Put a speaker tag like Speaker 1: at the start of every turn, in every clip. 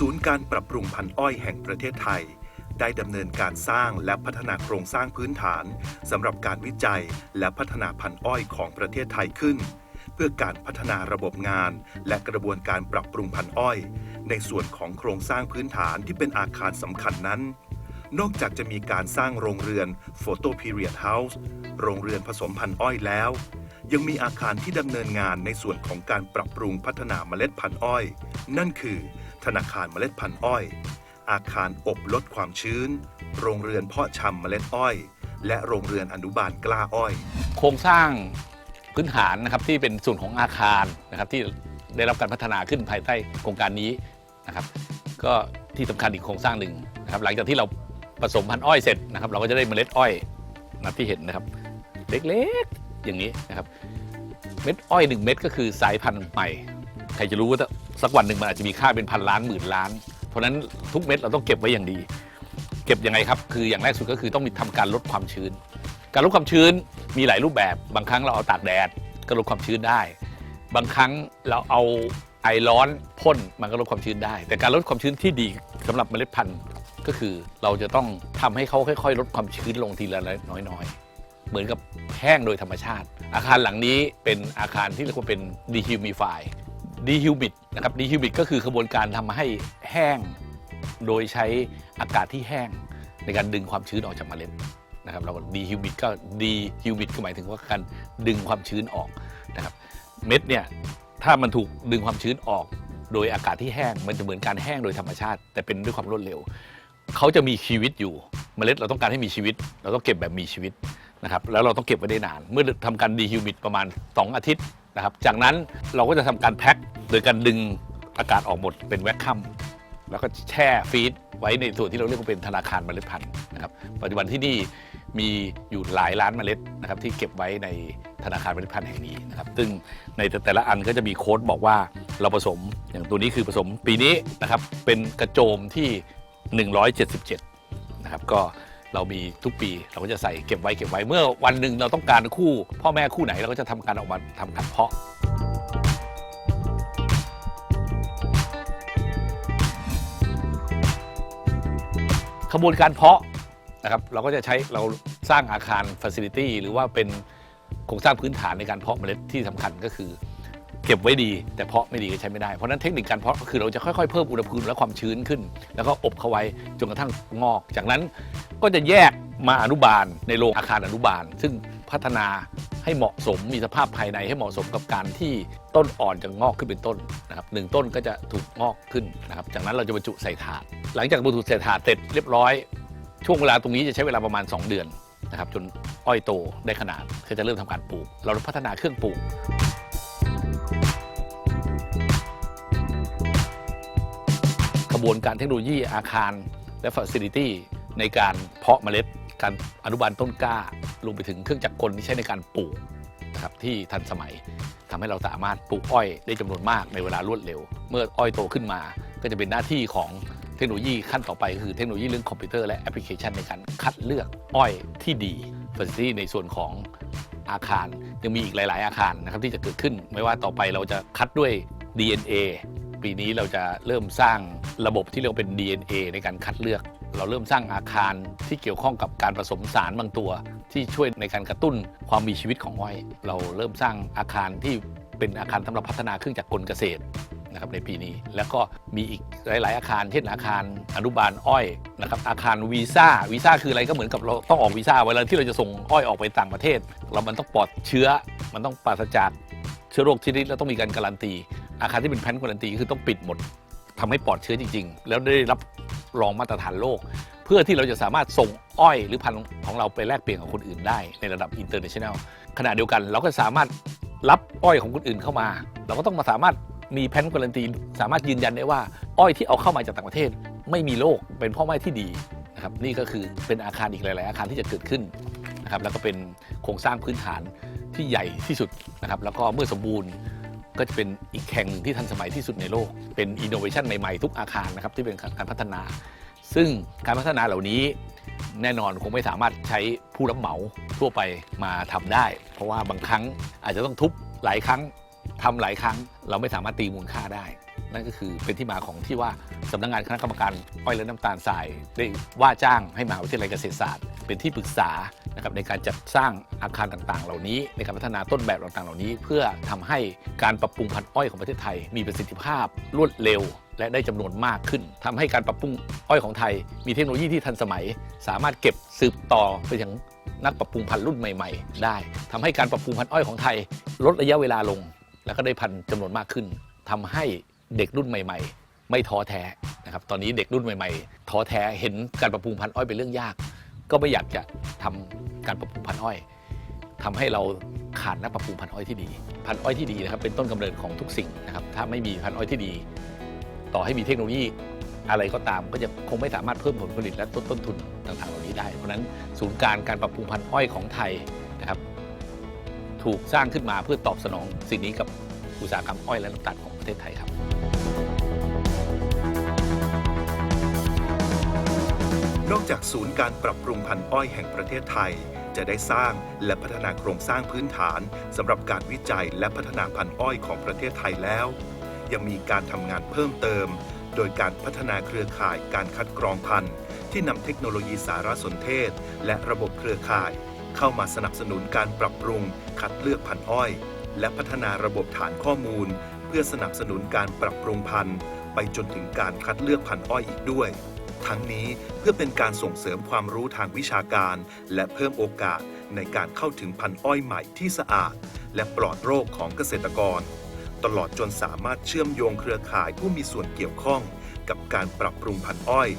Speaker 1: ศูนย์การปรับปรุงพันธุ์อ้อยแห่งประเทศไทย ได้ดำเนินการสร้างและพัฒนาโครงสร้างพื้นฐานสำหรับการวิจัยและพัฒนาพันธุ์อ้อยของประเทศไทยขึ้น เพื่อการพัฒนาระบบงาน และกระบวนการปรับปรุงพันธุ์อ้อย ในส่วนของโครงสร้างพื้นฐานที่เป็นอาคารสำคัญนั้นนอกจากจะมีการสร้างโรงเรือน Photo Period House โรงเรือนผสมพันธุ์อ้อยแล้ว ยังมีอาคารที่ดำเนินงานในส่วนของการปรับปรุงพัฒนาเมล็ดพันธุ์อ้อย นั่นคือ ธนาคารเมล็ดพันธุ์อ้อย อาคารอบลดความชื้น โรงเรือนเพาะชำเมล็ดอ้อย และโรงเรือนอนุบาลกล้าอ้อย
Speaker 2: โครงสร้างพื้นฐานนะครับที่เป็นส่วนของอาคารนะครับที่ได้รับการพัฒนาขึ้นภายใต้โครงการนี้นะครับก็ที่สำคัญอีกโครงสร้างหนึ่งนะครับหลังจากที่เราผสมพันธุ์อ้อยเสร็จนะครับ เราก็จะได้เมล็ดอ้อยนะที่เห็นนะครับ เล็กๆอย่างนี้นะครับ เม็ดอ้อยหนึ่งเม็ดก็คือสายพันธุ์ใหม่ ใครจะรู้ว่า สักวันหนึ่งมันอาจจะมีค่าเป็นพันล้านหมื่นล้าน เพราะนั้นทุกเม็ดเราต้องเก็บไว้อย่างดี เก็บยังไงครับ คืออย่างแรกสุดก็คือต้องมีทำการลดความชื้น การลดความชื้นมีหลายรูปแบบ บางครั้งเราเอาตากแดดก็ลดความชื้นได้ บางครั้งเราเอาไอร้อนพ่นมันก็ลดความชื้นได้ แต่การลดความชื้นที่ดีสำหรับเมล็ดพันธุ์ก็คือเราจะต้องทำให้เขาค่อย ๆ ลดความชื้นลงทีละน้อยๆ เหมือนกับแห้งโดยธรรมชาติ อาคารหลังนี้เป็นอาคารที่เรียกว่าเป็น dehumidify dehumid นะครับ dehumid ก็คือกระบวนการทำให้แห้ง โดยใช้อากาศที่แห้งในการดึงความชื้นออกจากเมล็ดนะครับเราดีฮิวมิดก็ดีฮิวมิดก็หมายถึงว่าการดึงความชื้นออกนะครับเม็ดเนี่ยถ้ามันถูกดึงความชื้นออก โดยอากาศที่แห้งมันจะเหมือนการแห้งโดยธรรมชาติ แต่เป็นด้วยความรวดเร็ว เขาจะมีชีวิตอยู่เมล็ดเราต้องการให้มีชีวิต เราต้องเก็บแบบมีชีวิตนะครับแล้วเราต้องเก็บไว้ได้นาน เมื่อทำการดีฮิวมิดประมาณ 2 อาทิตย์นะครับจากนั้นเราก็จะทำการแพ็ค โดยการดึงอากาศออกหมดเป็นแวคคัมแล้วก็แช่ฟีดไว้ในส่วนที่เราเรียกว่าเป็นธนาคารเมล็ดพันธุ์นะครับปัจจุบันที่นี่มีอยู่หลายล้านเมล็ดนะครับที่เก็บไว้ในธนาคารเมล็ดพันธุ์แห่งนี้นะครับซึ่งในแต่ละอันก็จะมีโค้ดบอกว่าเราผสมอย่างตัวนี้คือผสมปีนี้นะครับเป็นกระโจมที่ 177นะครับก็เรามีทุกปีเราก็จะใส่เก็บไว้เก็บไว้เมื่อวันหนึ่งเราต้องการคู่ พ่อแม่คู่ไหนเราก็จะทำการออกมาทำการเพาะ ขบวนการเพาะนะครับเราก็จะใช้เราสร้างอาคารฟ a c i ลิตี้หรือว่าเป็นโครงสร้างพื้นฐานในการเพาะเมล็ดที่สำคัญก็คือ เก็บไว้ดี แต่เพาะไม่ดีก็ใช้ไม่ได้ เพราะฉะนั้นเทคนิคการเพาะก็คือเราจะค่อยๆเพิ่มอุณหภูมิและความชื้นขึ้น แล้วก็อบเข้าไว้จนกระทั่งงอก จากนั้นก็จะแยกมาอนุบาลในโรงอาคารอนุบาล ซึ่ง พัฒนาให้เหมาะสมมีสภาพภายในให้เหมาะสมกับการที่ต้นอ่อนจะงอกขึ้นเป็นต้นนะครับหนึ่งต้นก็จะถูกงอกขึ้นนะครับจากนั้นเราจะบรรจุใส่ถาด หลังจากบรรจุใส่ถาดเสร็จเรียบร้อย ช่วงเวลาตรงนี้จะใช้เวลาประมาณ 2 เดือนนะครับจนอ้อยโตได้ขนาดก็จะเริ่มทำการปลูก เราพัฒนาเครื่องปลูกกระบวนการเทคโนโลยีอาคารและ Facility ในการเพาะเมล็ด การอนุบาลต้นกล้า รวมไปถึงเครื่องจักรกลที่ใช้ในการปลูกนะครับที่ทันสมัยทำให้เราสามารถปลูกอ้อยได้จำนวนมากในเวลารวดเร็ว เมื่ออ้อยโตขึ้นมา ก็จะเป็นหน้าที่ของเทคโนโลยีขั้นต่อไปคือเทคโนโลยีเรื่องคอมพิวเตอร์และแอปพลิเคชันในการคัดเลือกอ้อยที่ดี Facility ในส่วนของอาคาร ยังมีอีกหลาย ๆ อาคารนะครับที่จะเกิดขึ้น ไม่ว่าต่อไปเราจะคัดด้วย DNA ปีนี้เราจะเริ่มสร้างระบบที่เรียกเป็น DNA ในการคัดเลือก เราเริ่มสร้างอาคารที่เกี่ยวข้องกับการผสมสารบางตัว ที่ช่วยในการกระตุ้นความมีชีวิตของอ้อย เราเริ่มสร้างอาคารที่เป็นอาคารสำหรับพัฒนาเครื่องจักรกลเกษตรนะครับในปีนี้แล้วก็มีอีกหลาย ๆ อาคาร เช่นอาคารอนุบาลอ้อยนะครับอาคารวีซ่าวีซ่าคืออะไรก็เหมือนกับเราต้องออกวีซ่าเวลาที่เราจะส่งอ้อยออกไปต่างประเทศ เรามันต้องปลอดเชื้อ มันต้องปราศจากเชื้อโรคชนิดแล้วต้องมีการการันตี อาคารที่เป็นแพนการันตีคือต้องปิดหมดทำให้ปลอดเชื้อจริง ๆ แล้วได้รับ รองมาตรฐานโลก เพื่อที่เราจะสามารถส่งอ้อยหรือพันธุ์ของเราไปแลกเปลี่ยนกับคนอื่นได้ในระดับอินเตอร์เนชั่นแนลขณะเดียวกันเราก็สามารถรับอ้อยของคนอื่นเข้ามา เราก็ต้องมาสามารถมีแพนการันตีสามารถยืนยันได้ว่า อ้อยที่เอาเข้ามาจากต่างประเทศ ไม่มีโรคเป็นพ่อไม้ที่ดีนะครับนี่ก็คือเป็นอาคารอีกหลาย ๆ อาคารที่จะเกิดขึ้นนะครับแล้วก็เป็นโครงสร้างพื้นฐานที่ใหญ่ที่สุดนะครับแล้วก็เมื่อสมบูรณ์ ก็จะเป็นอีกแห่งที่ทันสมัยที่สุดในโลก เป็นอินโนเวชันใหม่ ๆ ทุกอาคารนะครับที่เป็นการพัฒนา ซึ่งการพัฒนาเหล่านี้แน่นอนคงไม่สามารถใช้ผู้รับเหมาทั่วไปมาทำได้ เพราะว่าบางครั้งอาจจะต้องทุบหลายครั้งทำหลายครั้ง เราไม่สามารถตีมูลค่าได้ นั่นก็คือเป็นที่มาของที่ว่าสำนักงานคณะกรรมการอ้อยและน้ำตาลทรายได้ว่าจ้างให้มหาวิทยาลัยเกษตรศาสตร์ เป็นที่ปรึกษา นะครับในการจัดสร้างอาคารต่างๆ เหล่านี้ ในการพัฒนาต้นแบบต่างๆ เหล่านี้ เพื่อทำให้การปรับปรุงพันธุ์อ้อยของประเทศไทย มีประสิทธิภาพรวดเร็ว และได้จำนวนมากขึ้นทำให้การปรับปรุงอ้อยของไทย มีเทคโนโลยีที่ทันสมัย สามารถเก็บสืบต่อไปยังนักปรับปรุงพันธุ์รุ่นใหม่ ๆ ได้ทำให้การปรับปรุงพันธุ์อ้อยของไทย ลดระยะเวลาลง แล้วก็ได้พันธุ์จำนวนมากขึ้นทำให้เด็กรุ่นใหม่ ๆ ไม่ท้อแท้นะครับตอนนี้เด็กรุ่นใหม่ ๆท้อแท้เห็นการปรับปรุงพันธุ์อ้อยเป็นเรื่องยาก ก็ไม่อยากจะทำการปรับปรุงพันธุ์อ้อยทำให้เราขาดนักปรับปรุงพันธุ์อ้อยที่ดี พันธุ์อ้อยที่ดีนะครับเป็นต้นกำเนิดของทุกสิ่งนะครับถ้าไม่มีพันธุ์อ้อยที่ดี ต่อให้มีเทคโนโลยีอะไรก็ตามก็จะคงไม่สามารถเพิ่มผลผลิตและลดต้นทุนต่างๆเหล่านี้ได้ เพราะฉะนั้นศูนย์การการปรับปรุงพันธุ์อ้อยของไทยนะครับถูกสร้างขึ้นมาเพื่อตอบสนองสิ่งนี้กับอุตสาหกรรมอ้อยและน้ำตาลของประเทศไทยครับ
Speaker 1: นอกจากศูนย์การปรับปรุงพันธุ์อ้อยแห่งประเทศไทย จะได้สร้างและพัฒนาโครงสร้างพื้นฐานสำหรับการวิจัยและพัฒนาพันธุ์อ้อยของประเทศไทยแล้ว ยังมีการทำงานเพิ่มเติม โดยการพัฒนาเครือข่ายการคัดกรองพันธุ์ ที่นำเทคโนโลยีสารสนเทศ และระบบเครือข่าย เข้ามาสนับสนุนการปรับปรุง คัดเลือกพันธุ์อ้อย และพัฒนาระบบฐานข้อมูล เพื่อสนับสนุนการปรับปรุงพันธุ์ ไปจนถึงการคัดเลือกพันธุ์อ้อยอีกด้วย ทั้งนี้เพื่อเป็นการส่งเสริมความรู้ทางวิชาการ และเพิ่มโอกาสในการเข้าถึงพันธุ์อ้อยใหม่ที่สะอาด และปลอดโรคของเกษตรกร ตลอดจนสามารถเชื่อมโยงเครือข่ายผู้มีส่วนเกี่ยวข้อง กับการปรับปรุงพันธุ์อ้อย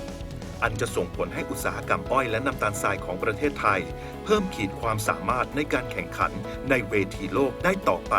Speaker 1: อันจะส่งผลให้อุตสาหกรรมอ้อยและน้ำตาลทรายของประเทศไทย เพิ่มขีดความสามารถในการแข่งขันในเวทีโลกได้ต่อไป